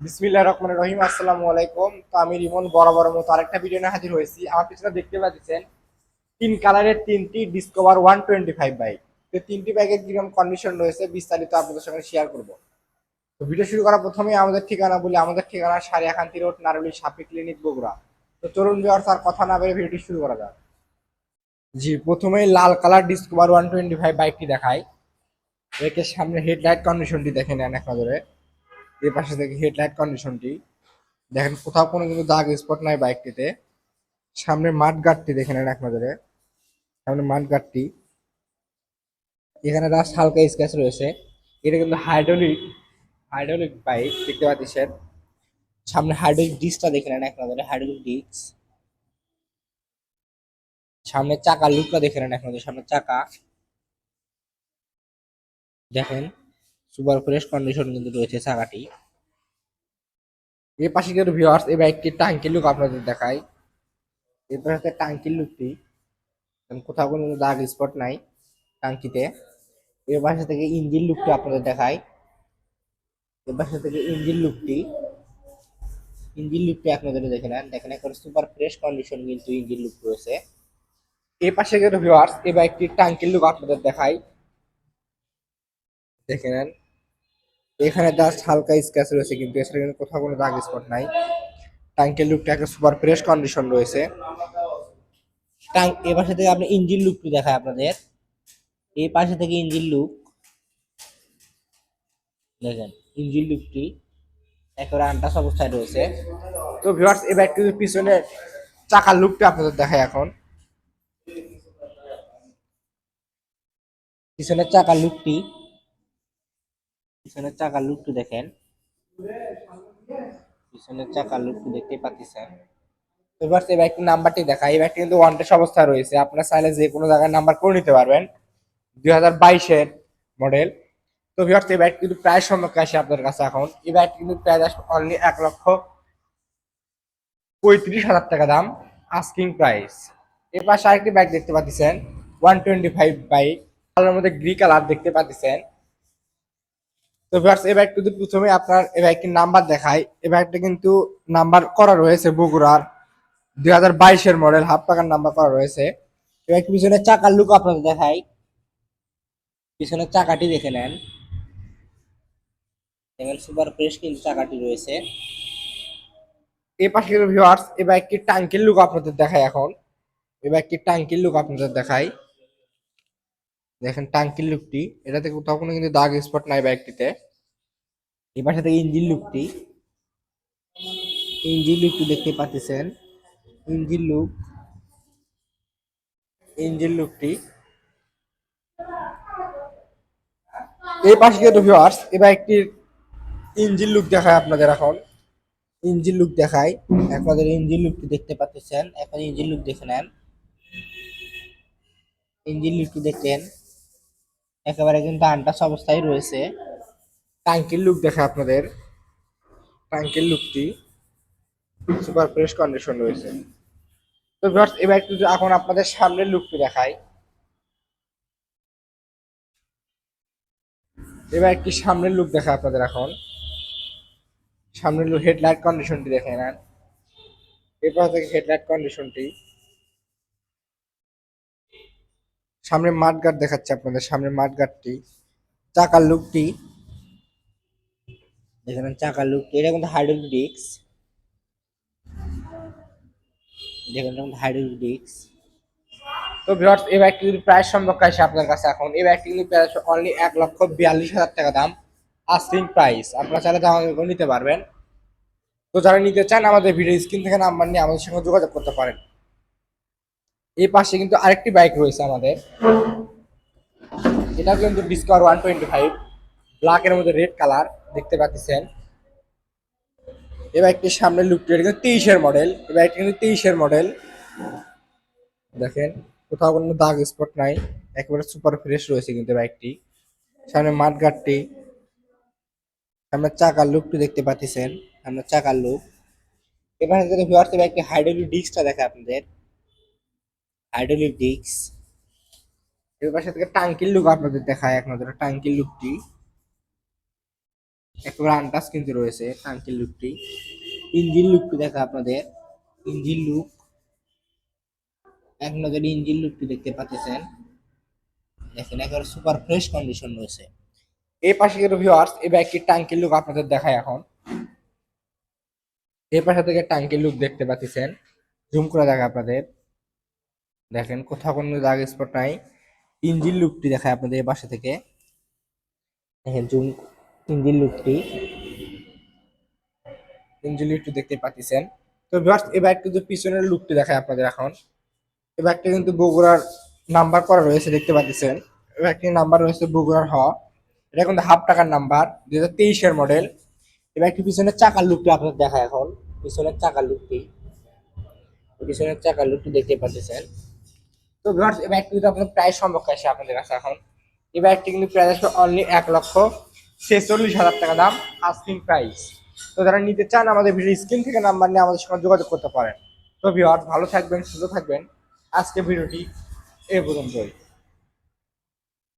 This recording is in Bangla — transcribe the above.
বিসমিল্লাহ রহমান রহিম, আসসালামু আলাইকুম। তো আমি রিমন বরাবর মতো আরেকটা ভিডিও নিয়ে হাজির হয়েছি। আমার পিছনে দেখতে পাচ্ছেন তিন কালারের তিনটি Discover one twenty five bike তো তিনটি বাইকের কীরকম কন্ডিশন রয়েছে বিস্তারিত আপনাদের সঙ্গে শেয়ার করব। তো ভিডিও শুরু করার প্রথমে আমাদের ঠিকানা বলি। আমাদের ঠিকানা সারিয়াখান্তি রোড, নারুলি সাপি ক্লিনিক, বগুড়া। তো চলুন বিহার তার কথা না বেড়ে ভিডিওটি শুরু করা যাক। জি, প্রথমেই লাল colour Discover one twenty five বাইকটি দেখাই। একে সামনে হেডলাইট কন্ডিশনটি দেখে নেন এক নজরে। এর পাশে থেকে হেডলাইট কন্ডিশনটি দেখেন কোথাও কোনো কিন্তু দাগ স্পট নাই বাইকটিতে। সামনে মাঠ গার্ডটি দেখে নেন এক নজরে। সামনে মাঠ গার্ডটি এখানে রাস্ট হালকা স্ক্যাচ রয়েছে। এটা কিন্তু হাইড্রোলিক হাইড্রোলিক বাইক দেখতে পাচ্ছেন। সামনে হাইড্রোলিক ডিস্কটা দেখে নেন এক নজরে হাইড্রোলিক ডিস্ক সামনে চাকা লুকটা দেখে নেন এক নজরে, সামনে চাকা। দেখেন। সুপার ফ্রেশ কন্ডিশন কিন্তু রয়েছে চাকাটি এর পাশে কিন্তু ভিউয়ার্স এই বাইকটির টাঙ্কির লুক আপনাদের দেখাই। এরপর হচ্ছে টাঙ্কির লুকটি কোথাও কোনো দাগ স্পট নাই টাঙ্কিতে। এর পাশে থেকে ইঞ্জিন লুকটি আপনাদের দেখাই। এর পাশে থেকে ইঞ্জিন লুকটি ইঞ্জিন লুকটি আপনাদের দেখে নেন। দেখেন এখন সুপার ফ্রেশ কন্ডিশন কিন্তু ইঞ্জিন লুক রয়েছে। এর পাশে কিন্তু ভিউয়ার্স এই বাইকটির টাঙ্কির লুক আপনাদের দেখাই। দেখে নেন। এখানে জাস্ট হালকা স্ক্র্যাচ রয়েছে, কিন্তু এছাড়া কিন্তু কোথাও কোনো দাগ স্পট নাই। ট্যাঙ্কের লুকটা একটা সুপার ফ্রেশ কন্ডিশন রয়েছে। ট্যাঙ্ক এ পাশে থেকে আপনি ইঞ্জিন লুকটি দেখায় আপনাদের। এই পাশে থেকে ইঞ্জিন লুক দেখেন ইঞ্জিন লুকটি একেবারে আনটাস অবস্থায় রয়েছে। তো ভিউয়ার্স এই ব্যাগটির পিছনে চাকার লুকটা আপনাদের দেখায় এখন। পিছনের চাকার লুকটি পিছনের চাকার লুকটি দেখেন। পিছনের চাকার লুকটি দেখতে পাচ্ছেন। এবার এই বাইকটির নাম্বারটি দেখা এই বাইকটি কিন্তু ওয়ান অবস্থায় রয়েছে। আপনার চাইলে যে কোনো জায়গায় নাম্বার করে নিতে পারবেন। দুই হাজার বাইশের মডেল তো ভিওর্স এই বাইকটি কিন্তু প্রায় সম্মুখে আসে আপনার কাছে এখন। এই বাইকটি কিন্তু প্রায় অনলি এক লক্ষ পঁয়ত্রিশ হাজার টাকা দাম আস্কিং প্রাইস এর পাশে আরেকটি বাইক দেখতে পাচ্ছেন one twenty five bike colour মধ্যে গ্রি কালার দেখতে পাচ্ছেন। তো ভিউয়ার্স এই বাইকটি যদি প্রথমে আপনার এই বাইকটির নাম্বার দেখায় এই বাইকটা কিন্তু নাম্বার করা রয়েছে বগুড়ার দুই হাজার বাইশের মডেল হাফ টাকার নাম্বার করা রয়েছে। এই বাইকটির পিছনে চাকার লুক আপনাদের দেখাই। পিছনের চাকাটি দেখে নেন। দেখেন সুপার ফ্রেশ কিন্তু চাকাটি রয়েছে। এই পাশে ভিউয়ার্স এই বাইকটির টাঙ্কির লুক আপনাদের দেখায় এখন। এই বাইকটির টাঙ্কির লুক আপনাদের দেখাই। দেখেন টাঙ্কির লুকটি। এটাতে কোথাও কোনো কিন্তু দাগ স্পট নাই বাইকটিতে। এবার সাথে ইঞ্জিন লুকটি। ইঞ্জিন লুকটি দেখতে পাচ্ছেন। Engine look. ইঞ্জিন লুকটি। এই পাশে কিন্তু ভিউয়ার্স এই বাইকটির ইঞ্জিন লুক দেখায় আপনাদের এখন। ইঞ্জিন লুক দেখায়। আপনাদের ইঞ্জিন লুকটি দেখতে পাচ্ছেন। এখন ইঞ্জিন লুক দেখে নেন। ইঞ্জিন লুকটি দেখেন। একেবারে কিন্তু আনটাস অবস্থায় রয়েছে। ট্যাঙ্কির লুক দেখে আপনাদের। ট্যাঙ্কির লুকটি সুপার ফ্রেশ কন্ডিশন রয়েছে। তো ভিউয়ার্স এবার একটু এখন আপনাদের সামনের লুকটি দেখাই। এবার একটি সামনের লুক দেখা আপনাদের এখন। সামনের লুক হেডলাইট কন্ডিশনটি দেখে নেন। এরপর থেকে হেডলাইট কন্ডিশনটি সামনে মাঠ গার্ড দেখাচ্ছে আপনাদের সামনে মাঠ গার্ডটি চাকার লুকটি। দেখেন চাকার লুকটি, এটা কিন্তু হাইড্রোলিক ডিস্ক দেখেন এটা কিন্তু হাইড্রোলিক ডিস্ক তো ভিউয়ার্স, এই বাইকটি যদি প্রাইস সম্পর্কে আসে আপনার কাছে এখন। এই বাইকটি কিন্তু প্রাইস অনলি এক লক্ষ বিয়াল্লিশ হাজার টাকা দাম আস্কিং প্রাইস আপনারা চাইলে দাম নিতে পারবেন। তো যারা নিতে চান, আমাদের ভিডিও স্ক্রিন থেকে নাম্বার নিয়ে আমাদের সঙ্গে যোগাযোগ করতে পারেন। এই পাশে কিন্তু আরেকটি বাইক রয়েছে আমাদের। এটা কিন্তু ডিসকভার ওয়ান টোয়েন্টি ফাইভ ব্ল্যাকের মধ্যে রেড কালার দেখতে পাচ্ছেন। এই বাইকটির সামনে লুকটি এটা কিন্তু তেইশের মডেল এই বাইকটি কিন্তু তেইশের মডেল দেখেন, কোথাও কোনো দাগ স্পট নাই, একেবারে সুপার ফ্রেশ রয়েছে কিন্তু বাইকটি। সামনে মাঠ গার্ডটি সামনে চাকার লুকটি দেখতে পাচ্ছেন, সামনে চাকার লুক এবার যদি বাইকটি হাইড্রোলিক ডিস্কটা দেখে আপনাদের হাইড্রোলিক এর পাশে থেকে টাঙ্কির লুক আপনাদের দেখায় এক নজরে, টাঙ্কির লুকটি একেবারে আনটাস কিন্তু রয়েছে টাঙ্কির লুকটি ইঞ্জিন লুকটি দেখা আপনাদের। ইঞ্জিন লুক এক নজরে ইঞ্জিন লুকটি দেখতে পাচ্ছেন। দেখেন, একেবারে সুপার ফ্রেশ কন্ডিশন রয়েছে। এই পাশে কিন্তু ভিউয়ার্স এই বাইকটির টাঙ্কির লুক আপনাদের দেখায় এখন। এই পাশে থেকে টাঙ্কির লুক দেখতে পাচ্ছেন। জুম করে দেখা আপনাদের। দেখেন, কোথাও কোনো দাগ স্পট নাই। ইঞ্জিন লুকটি দেখায় আপনাদের পাশে থেকে। দেখেন, জুম, ইঞ্জিন লুকটি ইঞ্জিন লুকটি দেখতে পাচ্ছেন। তো ভিউয়ার্স এই কিন্তু পিছনের লুকটি দেখায় আপনাদের এখন, এই কিন্তু বগুড়ার নাম্বার করা রয়েছে, দেখতে পাচ্ছেন। এই বাইকটির নাম্বার রয়েছে বগুড়ার হ। এটা কিন্তু হাফ টাকার নাম্বার দুই হাজার তেইশের মডেল এই বাইকটির পিছনের চাকার লুকটি আপনাদের দেখায় এখন। পিছনের চাকার লুকটি পিছনের চাকার লুকটি দেখতে পাচ্ছেন। তো ভিউয়ার্স এই ব্যাগটি কিন্তু আপনাদের প্রায় সম্ভব আসে আপনাদের কাছে এখন এই ব্যাগটি কিন্তু প্রাইস আসবে অনলি এক লক্ষ ছেচল্লিশ হাজার টাকা দাম আস্কিং প্রাইস তো যারা নিতে চান আমাদের ভিডিও স্ক্রিন থেকে নাম্বার নিয়ে আমাদের সঙ্গে যোগাযোগ করতে পারেন। তো ভিউয়ার্স ভালো থাকবেন, সুস্থ থাকবেন। আজকে ভিডিওটি এ পর্যন্তই।